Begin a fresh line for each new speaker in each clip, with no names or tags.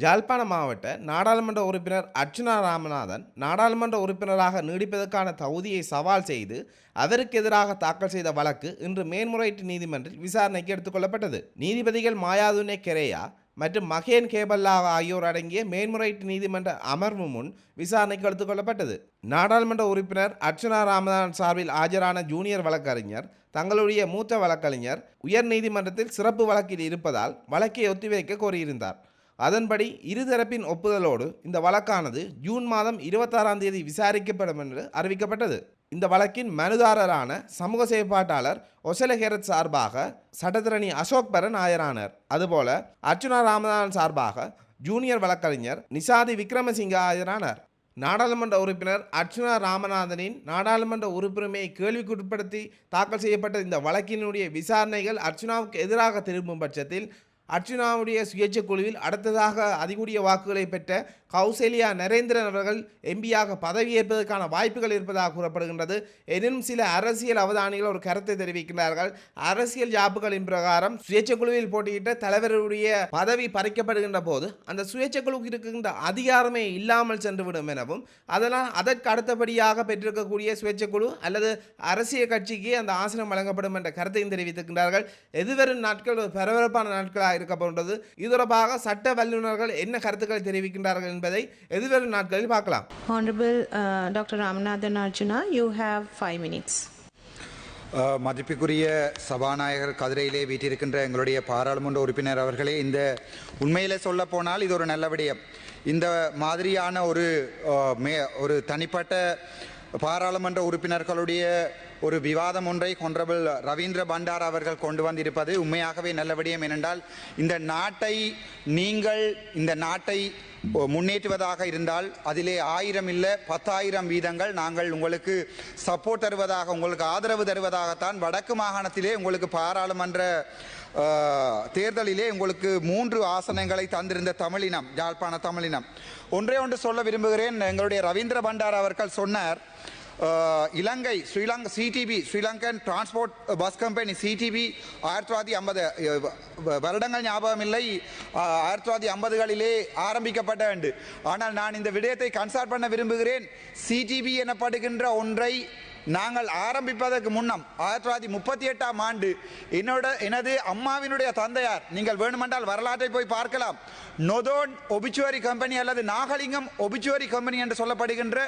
யாழ்ப்பாண மாவட்ட நாடாளுமன்ற உறுப்பினர் அர்ச்சுனா ராமநாதன் நாடாளுமன்ற உறுப்பினராக நீடிப்பதற்கான தகுதியை சவால் செய்து அவருக்கு எதிராக தாக்கல் செய்த வழக்கு இன்று மேன்முறையீட்டு நீதிமன்றில் விசாரணைக்கு எடுத்துக்கொள்ளப்பட்டது நீதிபதிகள் மாயாதுனே கெரேயா மற்றும் மகேன் கேபல்லா ஆகியோர் அடங்கிய மேன்முறையீட்டு நீதிமன்ற அமர்வு முன் விசாரணைக்கு எடுத்துக்கொள்ளப்பட்டது நாடாளுமன்ற உறுப்பினர் அர்ச்சனா ராமநாதன் சார்பில் ஆஜரான ஜூனியர் வழக்கறிஞர் தங்களுடைய மூத்த வழக்கறிஞர் உயர் நீதிமன்றத்தில் சிறப்பு வழக்கில் இருப்பதால் வழக்கை ஒத்திவைக்க கோரியிருந்தார். அதன்படி இருதரப்பின் ஒப்புதலோடு இந்த வழக்கானது ஜூன் மாதம் இருபத்தாறாம் தேதி விசாரிக்கப்படும் என்று அறிவிக்கப்பட்டது. இந்த வழக்கின் மனுதாரரான சமூக செயற்பாட்டாளர் ஒசல ஹெரத் சார்பாக சட்டத்திரணி அசோக் பரன் ஆயரானார். அதுபோல அர்ச்சுனா ராமநாதன் சார்பாக ஜூனியர் வழக்கறிஞர் நிசாதி விக்ரமசிங்க ஆஜரானார் நாடாளுமன்ற உறுப்பினர் அர்ச்சுனா ராமநாதனின் நாடாளுமன்ற உறுப்பினரையை கேள்விக்குட்படுத்தி தாக்கல் செய்யப்பட்ட இந்த வழக்கினுடைய விசாரணைகள் அர்ச்சுனாவுக்கு எதிராக திரும்பும் பட்சத்தில் அர்ச்சுனாவுடைய சுயேட்சை குழுவில் அடுத்ததாக அதிகூடிய வாக்குகளை பெற்ற கௌசல்யா நரேந்திரன் அவர்கள் எம்பியாக பதவியேற்பதற்கான வாய்ப்புகள் இருப்பதாக கூறப்படுகின்றது. எனினும் சில அரசியல் அவதானிகள் ஒரு கருத்தை தெரிவிக்கிறார்கள் அரசியல் ஜாப்புகளின் பிரகாரம் சுயேட்சை குழுவில் போட்டியிட்ட தலைவருடைய பதவி பறிக்கப்படுகின்ற போது அந்த சுயேட்சை குழுவுக்கு இருக்கின்ற அதிகாரமே இல்லாமல் சென்றுவிடும் எனவும் அதனால் அதற்கு அடுத்தபடியாக பெற்றிருக்கக்கூடிய சுயேட்சை குழு அல்லது அரசியல் கட்சிக்கு அந்த ஆசனம் வழங்கப்படும் என்ற கருத்தையும் தெரிவித்திருக்கின்றார்கள். எதிர்வரும் நாட்கள் ஒரு பரபரப்பான நாட்களாக இருக்க போன்றது இது தொடர்பாக சட்ட வல்லுநர்கள் என்ன கருத்துக்களை தெரிவிக்கின்றார்கள் என்பதை எதிர்வரும் நாட்களில் பார்க்கலாம்
Honorable uh, Dr. Ramanathan Arjuna, you have five minutes.
அஹ், மதிப்புக்குரிய சபாநாயகர் கதிரையிலே வீட்டிருக்கின்ற எங்களுடைய பாராளுமன்ற உறுப்பினர் அவர்களே இந்த உண்மையிலே சொல்ல போனால் இது ஒரு நல்ல விடயம் இந்த மாதிரியான ஒரு அஹ், மே ஒரு தனிப்பட்ட பாராளுமன்ற உறுப்பினர்களுடைய ஒரு விவாதம் ஒன்றை கொன்றபிள் ரவீந்திர பண்டார் அவர்கள் கொண்டு வந்திருப்பது உண்மையாகவே நல்ல விடயம் ஏனென்றால் இந்த நாட்டை நீங்கள் இந்த நாட்டை முன்னேற்றுவதாக இருந்தால் அதிலே ஆயிரம் இல்லை பத்தாயிரம் வீதங்கள் நாங்கள் உங்களுக்கு சப்போர்ட் தருவதாக உங்களுக்கு ஆதரவு தருவதாகத்தான் வடக்கு மாகாணத்திலே உங்களுக்கு பாராளுமன்ற தேர்தலிலே உங்களுக்கு மூன்று ஆசனங்களை தந்திருந்த தமிழினம் யாழ்ப்பாண தமிழினம். ஒன்றே ஒன்று சொல்ல விரும்புகிறேன். எங்களுடைய ரவீந்திர பண்டார் அவர்கள் சொன்னார் இலங்கை Sri Lanka CTB Sri Lankan transport bus company CTB ஆயிரத்தி தொள்ளாயிரத்தி ஐம்பது வருடங்கள் ஞாபகம் இல்லை ஆயிரத்தி தொள்ளாயிரத்தி ஐம்பதுகளிலே ஆரம்பிக்கப்பட்ட ஆண்டு ஆனால் நான் இந்த விடயத்தை கன்சல்ட் பண்ண விரும்புகிறேன். சிடிபி எனப்படுகின்ற ஒன்றை நாங்கள் ஆரம்பிப்பதற்கு முன்னம் ஆயிரத்தி தொள்ளாயிரத்தி முப்பத்தி எட்டாம் ஆண்டு என்னோட எனது அம்மாவினுடைய தந்தையார் நீங்கள் வேணுமென்றால் வரலாற்றை போய் பார்க்கலாம். நொதோன் ஒபிச்சுவரி கம்பெனி அல்லது நாகலிங்கம் ஒபிச்சுவரி கம்பெனி என்று சொல்லப்படுகின்ற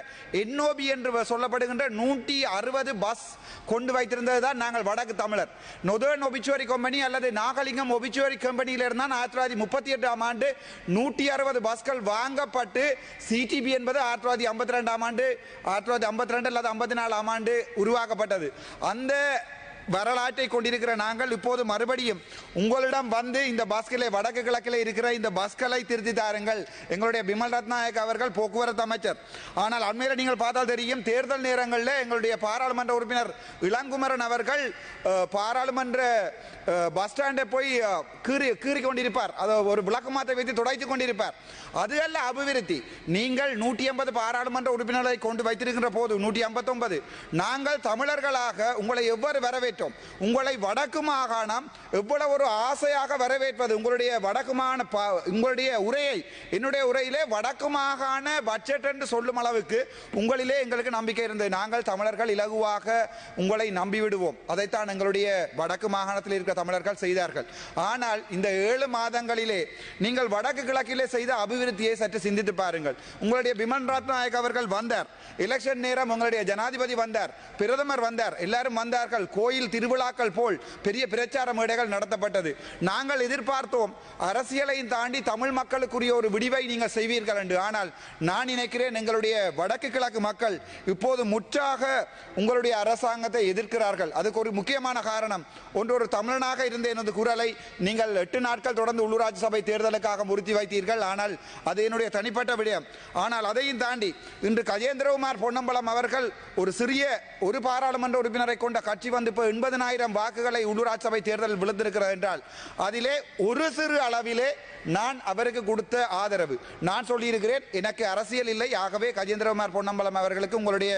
என்ஓபி என்று சொல்லப்படுகின்ற நூற்றி அறுபது பஸ் கொண்டு வைத்திருந்தது தான் நாங்கள் வடக்கு தமிழர். நொதோன் ஒபிச்சுவரி கம்பெனி அல்லது நாகலிங்கம் ஒபிச்சுவரி கம்பெனியிலிருந்து தான் ஆயிரத்தி தொள்ளாயிரத்தி முப்பத்தி எட்டாம் ஆண்டு நூற்றி அறுபது பஸ்கள் வாங்கப்பட்டு சிடிபி என்பது ஆயிரத்தி தொள்ளாயிரத்தி ஐம்பத்தி ரெண்டாம் ஆண்டு ஆயிரத்தி தொள்ளாயிரத்தி ஐம்பத்தி ரெண்டு அல்லது ஐம்பத்தி நாலாம் ஆண்டு உருவாக்கப்பட்டது. அந்த வரலாற்றை கொண்டிருக்கிற நாங்கள் இப்போது மறுபடியும் உங்களிடம் வந்து இந்த பஸ்களை வடக்கு கிழக்கில் இருக்கிற இந்த பஸ்களை திருத்தி தாருங்கள். எங்களுடைய பிமல் ரத்நாயக் அவர்கள் போக்குவரத்து அமைச்சர். ஆனால் அண்மையில் நீங்கள் பார்த்தால் தெரியும் தேர்தல் நேரங்களில் எங்களுடைய பாராளுமன்ற உறுப்பினர் இளங்குமரன் அவர்கள் பாராளுமன்ற பஸ் ஸ்டாண்டை போய் கீறி கீறி கொண்டிருப்பார் அதை ஒரு விளக்கமாத்தை வைத்து துடைத்து கொண்டிருப்பார். அது அல்ல அபிவிருத்தி. நீங்கள் நூற்றி ஐம்பது பாராளுமன்ற உறுப்பினர்களை கொண்டு வைத்திருக்கின்ற போது நூற்றி ஐம்பத்தொன்பது. நாங்கள் தமிழர்களாக உங்களை எவ்வாறு வரவேற்றோம். உங்களை வடக்கு மாகாணம் எவ்வளவு ஒரு ஆசையாக வரவேற்பது. உங்களுடைய வடக்குமான மாகாண ப- உங்களுடைய உரையை என்னுடைய உரையிலே வடக்கு மாகாண பட்ஜெட் என்று சொல்லும் அளவுக்கு உங்களிலே எங்களுக்கு நம்பிக்கை இருந்தது. நாங்கள் தமிழர்கள் இலகுவாக உங்களை நம்பிவிடுவோம். அதைத்தான் எங்களுடைய வடக்கு மாகாணத்தில் இருக்கிற தமிழர்கள் செய்தார்கள். ஆனால் இந்த ஏழு மாதங்களிலே நீங்கள் வடக்கு கிழக்கிலே செய்த அபிவிருத்தியை சற்று சிந்தித்து பாருங்கள். உங்களுடைய பிமன் ரத்நாயக் அவர்கள் வந்தார். எலெக்ஷன் நேரம் உங்களுடைய ஜனாதிபதி வந்தார். பிரதமர் வந்தார். எல்லாரும் வந்தார்கள். கோயில் திருவிழாக்கள் போல் பெரிய பிரச்சார மேடைகள் நடத்தப்பட்டது. நாங்கள் எதிர்பார்த்தோம் அரசியலையும் தாண்டி தமிழ் மக்களுக்குரிய ஒரு விடிவை நீங்கள் செய்வீர்கள் என்று. ஆனால் நான் நினைக்கிறேன் எங்களுடைய வடக்கு கிழக்கு மக்கள் இப்போது முற்றாக உங்களுடைய அரசாங்கத்தை எதிர்க்கிறார்கள். அதுக்கு ஒரு முக்கியமான காரணம் ஒன்று ஒரு தமிழனாக இருந்த எனது குரலை நீங்கள் எட்டு நாட்கள் தொடர்ந்து உள்ளூராட்சி சபை தேர்தலுக்காக முறுத்தி வைத்தீர்கள். ஆனால் அது என்னுடைய தனிப்பட்ட விடயம். ஆனால் அதையும் தாண்டி இன்று கஜேந்திரகுமார் பொன்னம்பலம் அவர்கள் ஒரு சிறிய ஒரு பாராளுமன்ற உறுப்பினரை கொண்ட கட்சி வந்து இப்போ எண்பதனாயிரம் வாக்குகளை உள்ளூராட்சி சபை தேர்தல் விழுந்திருக்கிறது என்றால் அதிலே ஒரு சிறு அளவிலே நான் அவருக்கு கொடுத்த ஆதரவு. நான் சொல்லியிருக்கிறேன் எனக்கு அரசியல் இல்லை ஆகவே கஜேந்திரகுமார் பொன்னம்பலம் அவர்களுக்கு உங்களுடைய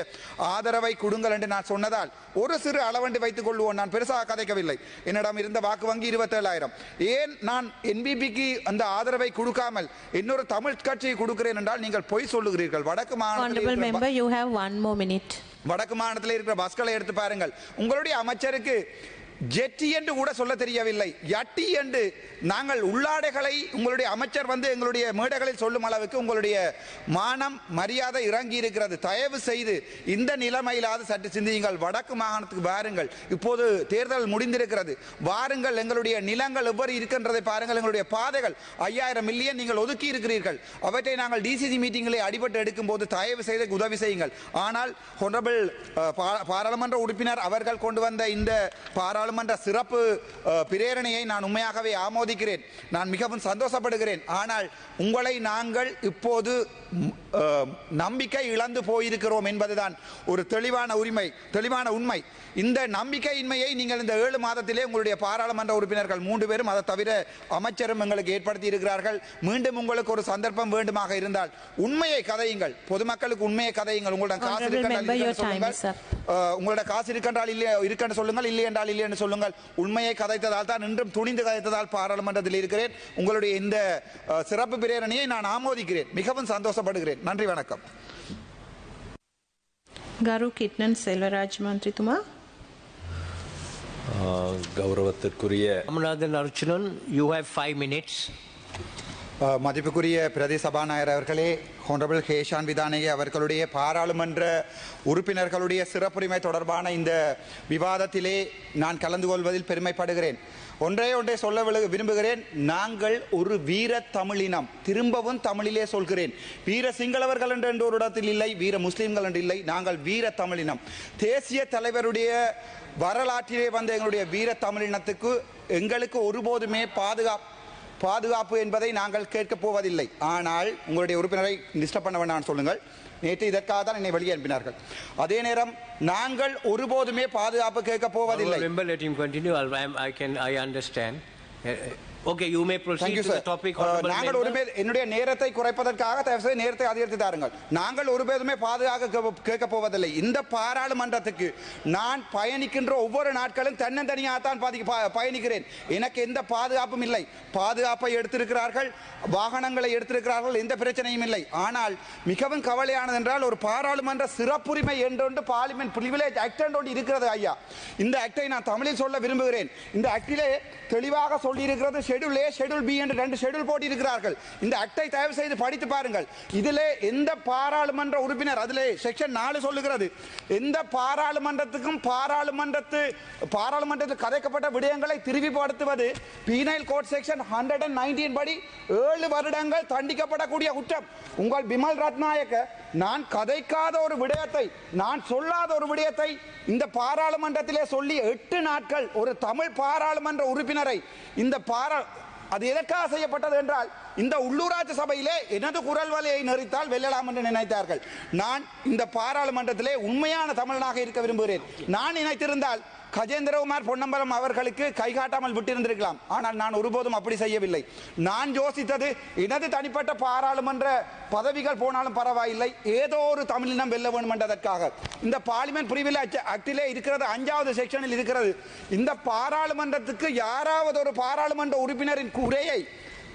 ஆதரவை கொடுங்கள் என்று நான் சொன்னதால் ஒரு சிறு அளவண்டு வைத்துக் கொள்வோம். நான் பெருசாக கதைக்கவில்லை. என்னிடம் இருந்த வாக்கு வங்கி இருபத்தேழாயிரம். ஏன் நான் என்பிபிக்கு அந்த ஆதரவை கொடுக்காமல் இன்னொரு தமிழ் கட்சியை கொடுக்கிறேன் என்றால் நீங்கள் பொய் சொல்லுகிறீர்கள். வடக்கு
Honorable
வடக்கு மாநிலத்தில் இருக்கிற பஸ்களை எடுத்து பாருங்கள். உங்களுடைய அமைச்சருக்கு ஜெட்டி என்று கூட சொல்ல தெரியவில்லை. யட்டி என்று நாங்கள் உள்ளாடைகளை உங்களுடைய அமைச்சர் வந்து எங்களுடைய மேடைகளில் சொல்லும் அளவுக்கு உங்களுடைய மானம் மரியாதை இறங்கி இருக்கிறது தயவு செய்து இந்த நிலைமையிலாவது சற்று சிந்தியுங்கள். வடக்கு மாகாணத்துக்கு வாருங்கள். இப்போது தேர்தல் முடிந்திருக்கிறது. வாருங்கள். எங்களுடைய நிலங்கள் எவ்வாறு இருக்கின்றதை பாருங்கள். எங்களுடைய பாதைகள் ஐயாயிரம் மில்லியன் நீங்கள் ஒதுக்கி இருக்கிறீர்கள். அவற்றை நாங்கள் டிசிசி மீட்டிங்களை அடிபட்டு எடுக்கும் போது தயவு செய்து உதவி செய்யுங்கள். ஆனால் ஹொனரபிள் பாராளுமன்ற உறுப்பினர் அவர்கள் கொண்டு வந்த இந்த பாராளுமன்ற சிறப்பு பிரேரணையை நான் உண்மையாகவே ஆமோதிக்கிறேன். நான் மிகவும் சந்தோஷப்படுகிறேன். ஆனால் உங்களை நாங்கள் இப்போது நம்பிக்கை இழந்து போயிருக்கிறோம் என்பதுதான் ஒரு தெளிவான உரிமை தெளிவான உண்மை. இந்த நம்பிக்கையின்மையை நீங்கள் இந்த ஏழு மாதத்திலே உங்களுடைய பாராளுமன்ற உறுப்பினர்கள் மூன்று பேரும் அதை தவிர அமைச்சரும் எங்களுக்கு ஏற்படுத்தி இருக்கிறார்கள். மீண்டும் உங்களுக்கு ஒரு சந்தர்ப்பம் வேண்டுமாக இருந்தால் உண்மையை கதையுங்கள். பொதுமக்களுக்கு உண்மையை கதையுங்கள். உங்களிடம் காசு இருக்கின்றால் உங்களோட காசு இருக்கின்றால் இல்லை இருக்கென்று சொல்லுங்கள் இல்லை என்றால் இல்லை என்று சொல்லுங்கள். உண்மையை கதைத்ததால் தான் இன்றும் துணிந்து கதைத்ததால் பாராளுமன்றத்தில் இருக்கிறேன். உங்களுடைய இந்த சிறப்பு பிரேரணையை நான் ஆமோதிக்கிறேன். மிகவும் சந்தோஷப்படுகிறேன். நன்றி வணக்கம்
Kitnan Selvaraj Mantritumaa.
Ah கௌரவத்திற்குரிய Ramanathan Archunan you have five
minutes மதிப்புக்குரிய பிரதி சபாநாயகர் அவர்களே ஹோனரபிள் ஹேஷான் விதானகே அவர்களுடைய பாராளுமன்ற உறுப்பினர்களுடைய சிறப்புரிமை தொடர்பான இந்த விவாதத்திலே நான் கலந்து கொள்வதில் பெருமைப்படுகிறேன். ஒன்றே ஒன்றை சொல்ல விரும்புகிறேன். நாங்கள் ஒரு வீர தமிழினம் திரும்பவும் தமிழிலே சொல்கிறேன். வீர சிங்களவர்கள் என்று ஒரு இடத்தில் இல்லை வீர முஸ்லீம்கள் என்று இல்லை. நாங்கள் வீர தமிழினம் தேசிய தலைவருடைய வரலாற்றிலே வந்த எங்களுடைய வீர தமிழினத்துக்கு எங்களுக்கு ஒருபோதுமே பாதுகாப்பு பாதுகாப்பு என்பதை நாங்கள் கேட்கப் போவதில்லை. ஆனால் உங்களுடைய உறுப்பினரை டிஸ்டர்ப் பண்ண வேண்டாம் சொல்லுங்கள். நேற்று இதற்காக தான் என்னை வெளியே அனுப்பினார்கள். அதே நேரம் நாங்கள் ஒருபோதுமே பாதுகாப்பு கேட்கப் போவதில்லை. Okay you
may
sir.
topic
Uh,
honorable
நாங்கள் ஒரு. பேர் என்னுடைய நேரத்தை குறைப்பதற்காக தயவு செய்து நேரத்தை அதிகரித்து தாருங்கள். நாங்கள் ஒரு பேருமே பாதுகாக்க கே- கேட்கப் போவதில்லை. இந்த பாராளுமன்றத்துக்கு நான் பயணிக்கின்ற ஒவ்வொரு நாட்களும் தன்னந்தனியாக தான் பயணிக்கிறேன். எனக்கு எந்த பாதுகாப்பும் இல்லை. பாதுகாப்பை எடுத்திருக்கிறார்கள் வாகனங்களை எடுத்திருக்கிறார்கள் எந்த பிரச்சனையும் இல்லை. ஆனால் மிகவும் கவலையானது என்றால் ஒரு பாராளுமன்ற சிறப்புரிமை என்றொன்று பார்லிமெண்ட் பிரிவிலேஜ் ஆக்ட் ஒன்று இருக்கிறது ஐயா. இந்த ஆக்டை நான் தமிழில் சொல்ல விரும்புகிறேன். இந்த ஆக்டிலே தெளிவாக சொல்லியிருக்கிறது ஷெடியூல் ஏ ஷெட்யூல் பி என்று ரெண்டு ஷெட்யூல் போட்டிருக்கிறார்கள். இந்த அட்டை தயவு செய்து படித்து பாருங்கள். இதிலே எந்த பாராளுமன்ற உறுப்பினர் அதிலே செக்ஷன் நாலு சொல்லுகிறது. எந்த பாராளுமன்றத்துக்கும் பாராளுமன்றத்து பாராளுமன்றத்தில் கதைக்கப்பட்ட விடயங்களை திருவிப்படுத்துவது penal code section hundred and nineteen படி ஏழு வருடங்கள் தண்டிக்கப்படக்கூடிய குற்றம். உங்கள் பிமல் ரத்நாயக்க நான் கதைக்காத ஒரு விடயத்தை நான் சொல்லாத ஒரு விடயத்தை இந்த பாராளுமன்றத்திலே சொல்லி எட்டு நாட்கள் ஒரு தமிழ் பாராளுமன்ற உறுப்பினரை இந்த பாரா அது எதற்காக செய்யப்பட்டது என்றால் இந்த உள்ளூராட்சி சபையிலே எனது குரல் வலையை நெறித்தால் வெல்லலாம் என்று நினைத்தார்கள். நான் இந்த பாராளுமன்றத்திலே உண்மையான தமிழனாக இருக்க விரும்புகிறேன். நான் நினைத்திருந்தால் கஜேந்திரகுமார் பொன்னம்பலம் அவர்களுக்கு கை காட்டாமல் விட்டிருந்திருக்கலாம். ஆனால் நான் ஒருபோதும் அப்படி செய்யவில்லை. நான் யோசித்தது எனது தனிப்பட்ட பாராளுமன்ற பதவிகள் போனாலும் பரவாயில்லை. ஏதோ ஒரு தமிழினம் வெல்ல வேண்டும் என்றதற்காக இந்த பார்லிமெண்ட் பிரிவில் ஆக்டிலே இருக்கிறது அஞ்சாவது செக்ஷனில் இருக்கிறது. இந்த பாராளுமன்றத்துக்கு யாராவது ஒரு பாராளுமன்ற உறுப்பினரின் குறையை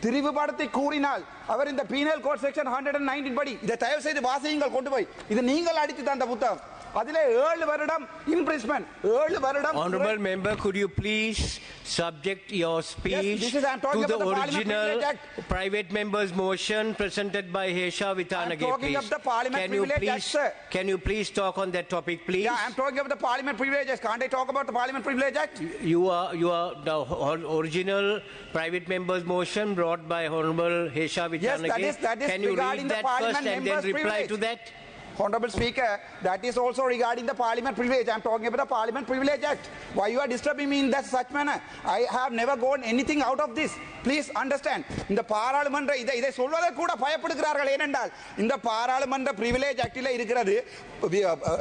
திரிவுபடுத்தி கூறினால் அவர் இந்த penal code section hundred and nineteen படி இதை தயவு செய்து வாசியுங்கள் கொண்டு போய். இது நீங்கள் அடித்து தந்த புத்தகம். அதிலே ஏழு வருடம் இம்ப்ரிஸ்மெண்ட் ஏழு வருடம்
Honorable member, could you please subject your speech
this is- I'm talking
to the
about the Parliament
original
Privilege Act.
private member's motion presented by Hesha Vitanage,
talking
please?
of the Parliament
Can you
Privilege Act,
please,
sir.
can you please talk on that topic, please?
Yeah, I'm talking about the Parliament Privileges. Can't I talk about the Parliament Privilege Act?
You are, you are the o- original private member's motion brought by Honorable Hesha Vitanage.
that is- that is
Can you read
regarding the
that first
Parliament
and then
member's
reply to
privilege.
that?
Honorable Speaker, that is also regarding the Parliament privilege. I'm talking about the Parliament Privilege Act. Why you are disturbing me in that such manner? I have never gone anything out of this. Please understand. இந்த பாராளுமன்ற இதை இதை சொல்வதை கூட பயப்படுகிறார்கள் ஏனென்றால் இந்த பாராளுமன்ற privilege ஆக்டில் இருக்கிறது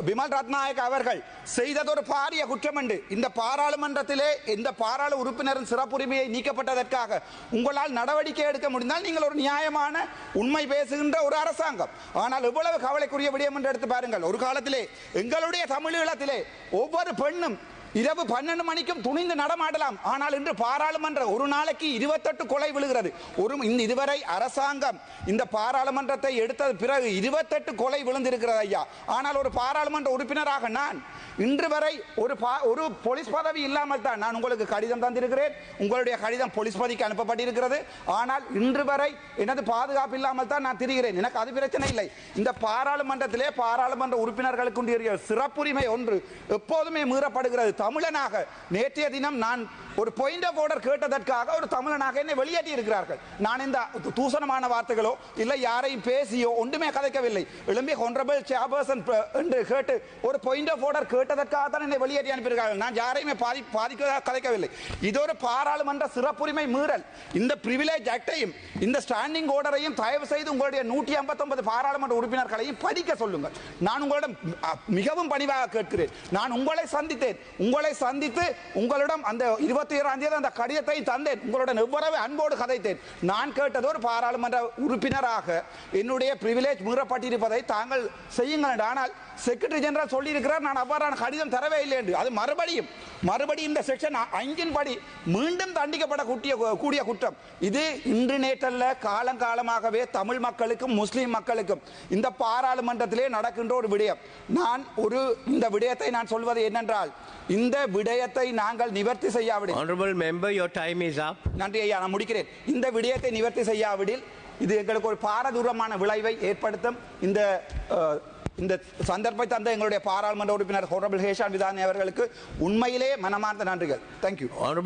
விமல் ரத்நாயக் அவர்கள் செய்ததொரு பாரிய குற்றம் என்று இந்த பாராளுமன்றத்திலே இந்த பாராளு உறுப்பினரின் சிறப்புரிமையை நீக்கப்பட்டதற்காக உங்களால் நடவடிக்கை எடுக்க முடிந்தால் நீங்கள் ஒரு நியாயமான உண்மை பேசுகின்ற ஒரு அரசாங்கம் ஆனால் எவ்வளவு கவலைக்குரிய விடயம் என்று எடுத்து பாருங்கள். ஒரு காலத்திலே எங்களுடைய தமிழீழத்திலே ஒவ்வொரு பெண்ணும் இரவு பன்னெண்டு மணிக்கும் துணிந்து நடமாடலாம். ஆனால் இன்று பாராளுமன்ற ஒரு நாளைக்கு இருபத்தெட்டு கொலை விழுகிறது. ஒரு இந்த இதுவரை அரசாங்கம் இந்த பாராளுமன்றத்தை எடுத்தது பிறகு இருபத்தெட்டு கொலை விழுந்திருக்கிறது ஐயா. ஆனால் ஒரு பாராளுமன்ற உறுப்பினராக நான் இன்று வரை ஒரு பா- ஒரு போலீஸ் பதவி இல்லாமல் தான் நான் உங்களுக்கு கடிதம் தந்திருக்கிறேன். உங்களுடைய கடிதம் போலீஸ் பதவிக்கு அனுப்பப்பட்டிருக்கிறது. ஆனால் இன்று வரை எனது பாதுகாப்பு இல்லாமல் தான் நான் திரிகிறேன். எனக்கு அது பிரச்சனை இல்லை. இந்த பாராளுமன்றத்திலே பாராளுமன்ற உறுப்பினர்களுக்கு சிறப்புரிமை ஒன்று எப்போதுமே மீறப்படுகிறது. தமிழனாக நேற்றைய தினம் நான் ஒரு பாயிண்ட் ஆஃப் ஆர்டர் கேட்டதற்காக ஒரு தமிழனாக என்னை வெளியேற்றி இருக்கிறார்கள். நான் இந்த தூசணமான வார்த்தைகளோ இல்லை யாரையும் பேசியோ ஒன்றுமே கதைக்கவில்லை. எழும்பி ஹொன்ரபிள் சேர்பர்சன் என்று கேட்டு ஒரு பாயிண்ட் ஆஃப் ஆர்டர் கேட்டதற்காக தான் என்னை வெளியேற்றி அனுப்பியிருக்கார்கள் நான் யாரையுமே பாதி பாதிக்க கதைக்கவில்லை இது ஒரு பாராளுமன்ற சிறப்புரிமை மீறல். இந்த பிரிவிலேஜ் ஆக்டையும் இந்த ஸ்டாண்டிங் ஆர்டரையும் தயவு செய்து உங்களுடைய நூற்றி ஐம்பத்தொன்பது பாராளுமன்ற உறுப்பினர்களையும் படிக்க சொல்லுங்கள். நான் உங்களிடம் அ, மிகவும் பணிவாக கேட்கிறேன். நான் உங்களை சந்தித்தேன். உங்களை சந்தித்து உங்களிடம் அந்த இருபத்தி ஏழாம் தேதி அந்த கடிதத்தை தந்தேன். உங்களுடன் எவ்வளவு அன்போடு கதைத்தேன். நான் கேட்டது ஒரு பாராளுமன்ற உறுப்பினராக என்னுடைய பிரிவிலேஜ் மீறப்பட்டிருப்பதை தாங்கள் செய்யுங்கள் என்று. ஆனால் செக்ரட்டரி ஜெனரல் சொல்லியிருக்கிறார் நான் அவ்வாறான கடிதம் தரவே இல்லை என்று. அது மறுபடியும் மறுபடியும் இந்த செக்ஷன் அஞ்சின் படி மீண்டும் தண்டிக்கப்பட கூட்டிய கூடிய குற்றம். இது இன்று நேற்றல்ல காலங்காலமாகவே தமிழ் மக்களுக்கும் முஸ்லீம் மக்களுக்கும் இந்த பாராளுமன்றத்திலே நடக்கின்ற ஒரு விடயம். நான் ஒரு இந்த விடயத்தை நான் சொல்வது என்னென்றால் இந்த விடயத்தை நாங்கள் நிவர்த்தி செய்யாவிடும்
Honorable member, your time is up.
நன்றி ஐயா நான் முடிக்கிறேன். இந்த விடயத்தை நிவர்த்தி செய்யாவிடில் இது எங்களுக்கு ஒரு பாரதூரமான விளைவை ஏற்படுத்தும். இந்த இந்த சந்தர்ப்பத்தை தந்த எங்களுடைய பாராளுமன்ற உறுப்பினர் ஹோரபிள் ஹேஷான் விதானி அவர்களுக்கு உண்மையிலே மனமார்ந்த நன்றிகள். தேங்க்யூ